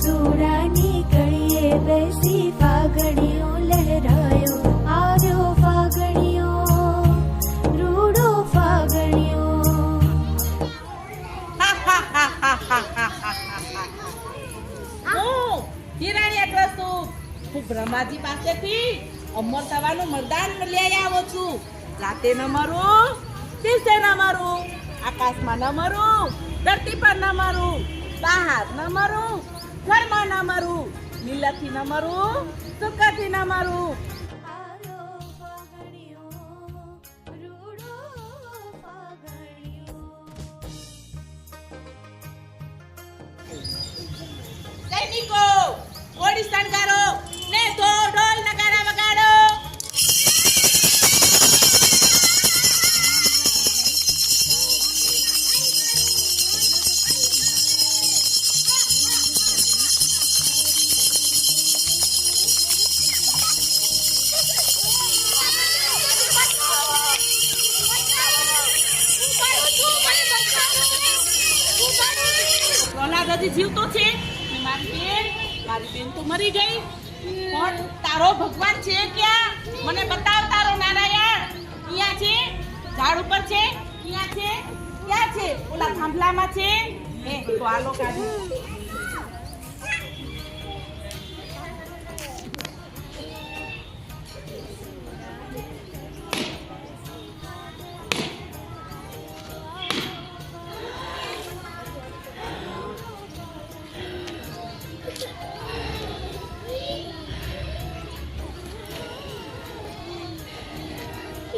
સુરાની કળીએ બેસી ફાગણીઓ લહેરાયો આવ્યો ફાગણીઓ, રૂડો ફાગણીઓ. હિરાણી એક વસ્તુ હું બ્રહ્માજી પાસેથી અમર થવાનું મતદાન લઈ આવો છું. રાતે ન મરું, દિવસે ન મરું, આકાશમાં ન મરું, ધરતી પર ના મરું. બહાર ન મરું ઘરમાં ન મરું લીલાથી ન મરું સુકાથી ન મરું. સૈનિકો ઘોડી શણગારો ને દોડો ઓલાદ હજી જીવતો છે મારી બેન મારી બેન તો મરી ગઈ. પણ તારો ભગવાન છે ક્યાં? મને બતાવ તારો નારાયણ. ક્યાં છે? ઝાડ ઉપર છે? ક્યાં છે? ક્યાં છે? ઓલા થાંભલામાં છે? એ, તો આલો કાઢી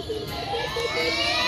すげえ!